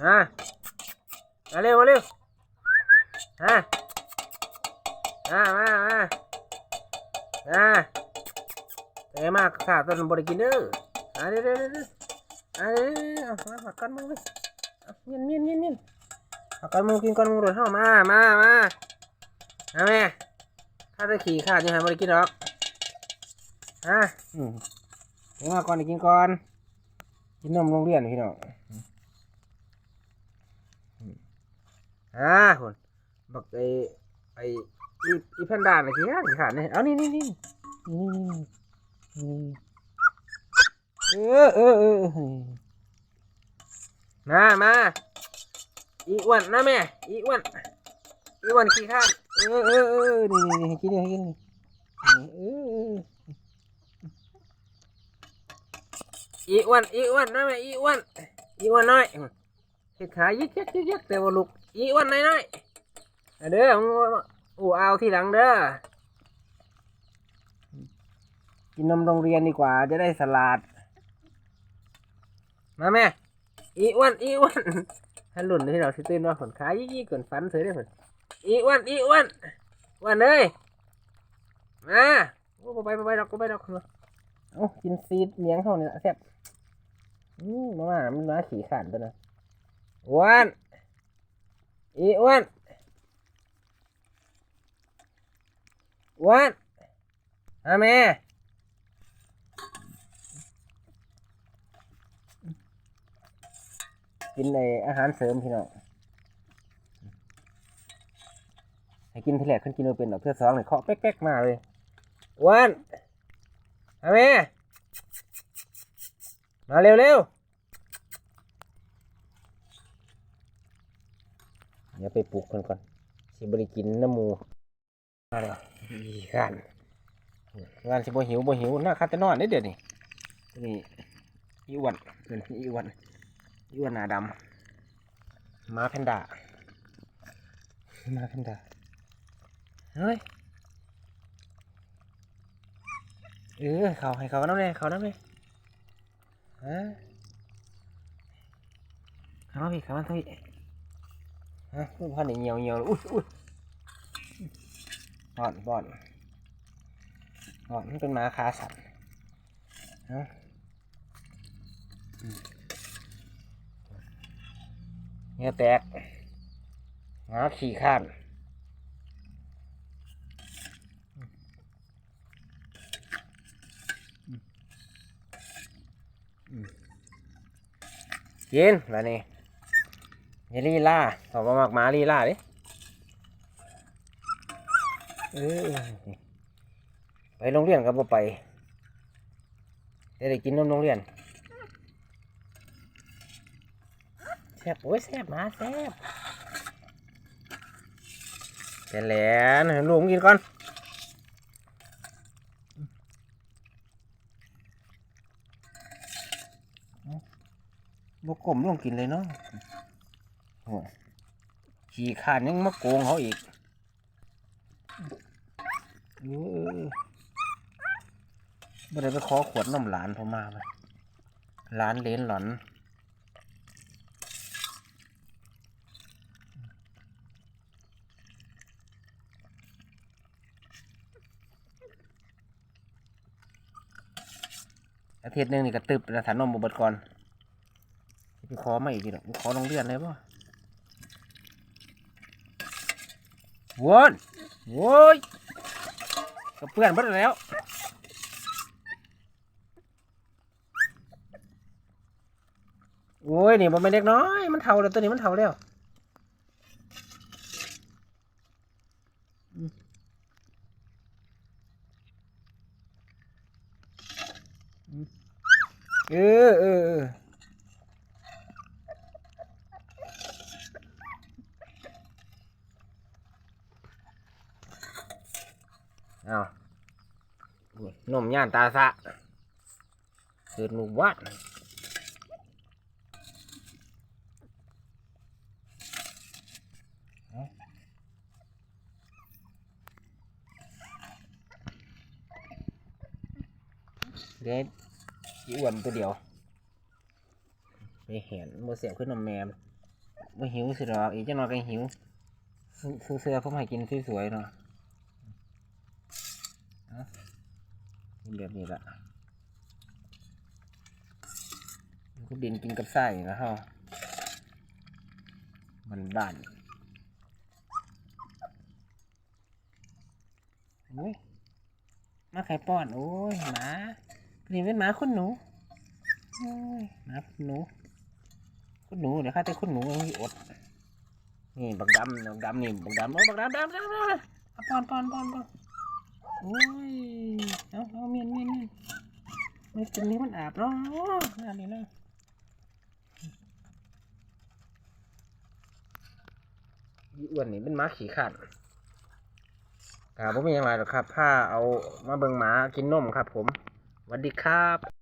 ฮะมาเร็วมาเร็วฮะมามามามาเอ้มากขาต้นบริกินเด้ออะเดี๋ยวเดี๋ยวเดี๋ยวเดี๋ยวอะเดี๋ยวเดี๋ยวเดี๋ยวเอามาผักกันมึงเลยเอาเมียนเมียนเมียนเมียนผักกันมึงกินกันมึงโดดเข้ามามามาเอาแม่ข้าจะขี่ข้าจะหาบริกินหรอกฮะอืมเดี๋ยวมาก่อนได้กินก่อนกินนมโรงเรียนพี่น้อง อ่าคนบอกไอ้ไอ้อีอีแพนด้าน่ะสิฮะสิขาดเนี่ยเอานี่นี่นี่นี่นี่เออเออเออเออมามาอีอ้วนนะแม่อีอ้วนอีอ้วนขี้ข้าเออเออเออนี่นี่นี่กินนี่กินนี่เออเอออีอ้วนอีอ้วนนะแม่อีอ้วนอีอ้วนน้อยเฮ็ดขายึกยักยึกยักแต่ว่าลูก อีอ้วันน้อยๆเอาเด้อมึงอูเอาที่หลังเด้อ กินนมโรงเรียนดีกว่าจะได้สลัด มาแม่ อีอ้วนอีอ้วนถ้าหลุนที่เราตื่นว่าผลขายึกยึกก่อนฟันเถอะได้ผลอีอ้วนอีอ้วนอ้วนเลยมาโอ้ไปไปดอกไปดอกเอ้ากินซีดเมียงเขานี่ละแซ่บอืมมาม่ามันมาขี่ขานตัวนะอ้วน อีอ้วนอ้วนอาแม่กินในอาหารเสริมพี่น้องให้กินทีแรกขึ้นกินเอาเป็นดอกเทื่อสองเลยเคาะแป๊กๆมาเลยอ้วนอาแม่มาเร็วๆ ดี๋ยวไปปลุกคนก่อนสิบริกินน้ำมูมาแล้วอีกานงานสิบ่หิวบ่หิวหน่าคัดแต่นอนได้เดี๋ยวนี้นี่อีวันเป็นอีอ้วันอีอ้วันหนาดำมาแพนด้ามาแพนด้าเฮ้ยเออเขาให้เขาน้ำเลยเขาน้ำเลยฮะเขามาพี่เขามาพี่ ฮะพันนี่เหี่ยวเหี่ยวอุ้ยอุ้ยบอนบอนบอนมันเป็นหมาคาสัตว์ฮะเหงื่อแตกหมาขี่ข้านอืมอืมกินแบบนี้ อย่าลีลาเขาก็มักหมาลีล่าดิไปโรงเรียนก็บ่ไปได้กินนมโรงเรียนแซ่บโอ้ยแซ่บหมาแซ่บแต่แหล้วลูกกินก่อนบกกลมลงกินเลยเนาะ ขี่ขานยังมาโกงเขาอีกเออไม่ได้ไปขอขวดน้ำหลานเขามาไหมหลานเลนหลอนอาทิตย์หนึงนี่ก็ตึบนะฐานนมบุบดก่อนไปขอมาอีกทีหรอกขอโรงเรียนเลยป่ะ วนโว้ยกับเพื่อนเบิดแล้วโอ้ยนี่มันไม่เล็กน้อย มันเท่าแล้วตัวนี้มันเท่าแล้วเออเออ ออเอาโอ้ยนมย่านตาสะเกิดหนูวัดเอาเด็ดอีอ้วนตัวเดียวไปเห็นโมเสียบขึ้นนมแมมบ่หิวสิดอกอีกจังหน่อยก็หิวซื้อเสื้อผมให้กินสวยๆเนาะ เอากินแบบนี้ละมันก็ดินกินกับไส้นะฮะมันบ้านโอ้ยมาไข่ป้อน โอ้ยหมานี่เป็นหมาคุณหนูโอ้ยหมาคุณหนูคุณหนูเดี๋ยวข้าแต่คุณหนูยังมีอดนี่บักดำบักดำนี่บักดำโอ้ยบักดำดำดำดำเอาปอนปอนปอนปอน โอ้ย เอาเอาเมียนเมียนเมียนไม่ตรงนี้มันอาบเนาะงานนี้นะอีอ้วนนี่เป็นม้าขี่ขันครับผมมีอย่างไรหรอกครับผ้าเอามาเบิงหมากินนมครับผมสวัสดีครับ